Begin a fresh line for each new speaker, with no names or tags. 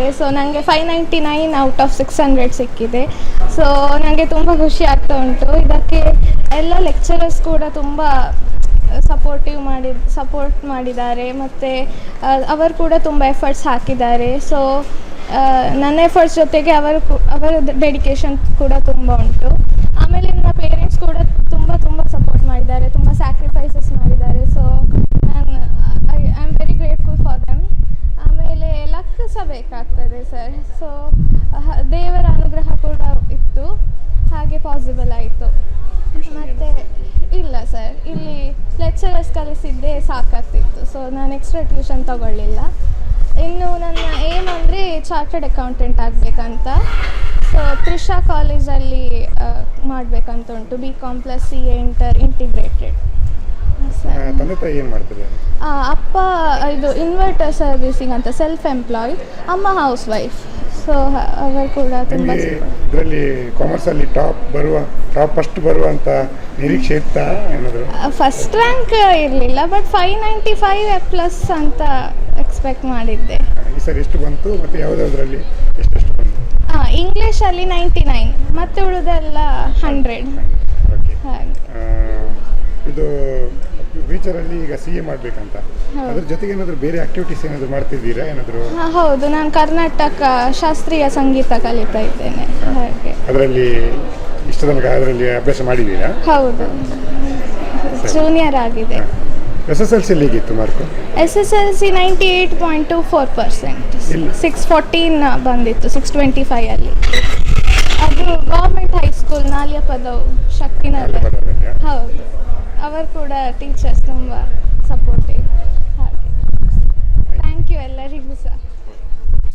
ಆಗಿದೆ ಸೊ ನನಗೆ five ninety nine out of six hundred ಸಿಕ್ಕಿದೆ. ಸೊ ನನಗೆ ತುಂಬ ಖುಷಿ ಆಗ್ತಾ ಉಂಟು. ಇದಕ್ಕೆ ಎಲ್ಲ ಲೆಕ್ಚರರ್ಸ್ ಕೂಡ ತುಂಬ ಸಪೋರ್ಟಿವ್ ಮಾಡಿ ಸಪೋರ್ಟ್ ಮಾಡಿದ್ದಾರೆ. ಮತ್ತು ಅವರು ಕೂಡ ತುಂಬ ಎಫರ್ಟ್ಸ್ ಹಾಕಿದ್ದಾರೆ. ಸೊ ನನ್ನ ಎಫರ್ಟ್ಸ್ ಜೊತೆಗೆ ಅವರು ಅವರ ಡೆಡಿಕೇಶನ್ ಕೂಡ ತುಂಬ ಉಂಟು. ಆಮೇಲೆ ನನ್ನ ಪೇರೆಂಟ್ಸ್ ಕೂಡ ತುಂಬ ತುಂಬ ಸಪೋರ್ಟ್ ಮಾಡಿದ್ದಾರೆ. ತುಂಬ ಸ್ಯಾಕ್ರಿಫೈಸಸ್ ಮಾಡಿದ್ದಾರೆ ಸೊ ನಾನು I am very grateful for them ಆಮೇಲೆ ಲಕ್ ಸಹ ಬೇಕಾಗ್ತದೆ ಸರ್. ಸೊ ದೇವರ ಅನುಗ್ರಹ ಕೂಡ ಇತ್ತು. ಹಾಗೆ ಪಾಸಿಬಲ್ ಆಯಿತು. ಮತ್ತು ಇಲ್ಲ ಸರ್. ಇಲ್ಲಿ ಲೆಕ್ಚರರ್ಸ್ ಕಲಿಸಿದ್ದೇ ಸಾಕಾಗ್ತಿತ್ತು. ಸೊ ನಾನು ಎಕ್ಸ್ಟ್ರಾ ಟ್ಯೂಷನ್ ತಗೊಳ್ಳಿಲ್ಲ. ಇನ್ನು ನನ್ನ ಏಮ್ ಅಂದರೆ ಚಾರ್ಟರ್ಡ್ ಅಕೌಂಟೆಂಟ್ ಆಗಬೇಕಂತ. ಸೊ ತ್ರಿಷಾ ಕಾಲೇಜಲ್ಲಿ ಮಾಡಬೇಕಂತ ಉಂಟು. B com plus C A inter integrated
ತಂದೆ ತಾಯಿ ಏನು ಮಾಡ್ತಾರೆ
ಅಪ್ಪ ಇದು ಇನ್ವರ್ಟರ್ ಸರ್ವಿಸಿಂಗ್ ಅಂತ ಸೆಲ್ಫ್ ಎಂಪ್ಲಾಯ್ ಅಮ್ಮ ಹೌಸ್ ವೈಫ್ ಸೊ ಅವರು ಕೂಡ ತುಂಬ
ನಿಮಗೆ ಇದರಲ್ಲಿ ಕಾಮರ್ಸಲ್ಲಿ ಟಾಪ್ ಬರುವ ಟಾಪ್ ಫಸ್ಟ್ ಅಂತ ನಿರೀಕ್ಷೆ ಇತ್ತಾ ಏನಾದರೂ?
ಫಸ್ಟ್ ರ್ಯಾಂಕ್ ಇರಲಿಲ್ಲ but five ninety five plus ಅಂತ ಎಕ್ಸ್ಪೆಕ್ಟ್ ಮಾಡಿದ್ದೆ.
ಈ ಸರಿ ಎಷ್ಟು ಬಂತು? ಮತ್ತು ಯಾವುದಾದ್ರಲ್ಲಿ ಎಷ್ಟೆಷ್ಟು ಬಂತು?
ಹಾಂ ಇಂಗ್ಲೀಷಲ್ಲಿ ನೈಂಟಿ ನೈನ್ ಮತ್ತು ಉಳಿದೆಲ್ಲ ಹಂಡ್ರೆಡ್
ಓಕೆ
ಹಾಗೆ.
ಇದು ಫ್ಯೂಚರಲ್ಲಿ ಈಗ ಸಿ ಎ ಮಾಡಬೇಕಂತ. ಅದ್ರ ಜೊತೆಗೆ ಏನಾದರೂ ಬೇರೆ ಆಕ್ಟಿವಿಟೀಸ್ ಏನಾದರೂ ಮಾಡ್ತಿದ್ದೀರಾ? ಏನಾದರೂ
ಹೌದು. ನಾನು ಕರ್ನಾಟಕ ಶಾಸ್ತ್ರೀಯ ಸಂಗೀತ ಕಲಿತಾ ಇದ್ದೇನೆ. ಹಾಗೆ.
ಅದರಲ್ಲಿ ಇಷ್ಟ ತನಕ ಅದರಲ್ಲಿ ಅಭ್ಯಾಸ ಮಾಡಿದ್ದೀರಾ?
ಹೌದು. ಜೂನಿಯರ್ ಆಗಿದೆ.
ಎಸ್ ಎಸ್ ಎಲ್ ಸಿ ಹೇಗಿತ್ತು mark
S S L C ninety eight point two four percent? Six fourteen ಬಂದಿತ್ತು ಸಿಕ್ಸ್ ಟ್ವೆಂಟಿ ಫೈವಲ್ಲಿ ಅದು ಗೌರ್ಮೆಂಟ್ ಹೈಸ್ಕೂಲ್ ನಾಲ್ಯಪದವು ಶಕ್ತಿನಗರ? ಹೌದು. ಅವರು ಕೂಡ ಟೀಚರ್ಸ್ ತುಂಬ ಸಪೋರ್ಟಿವ್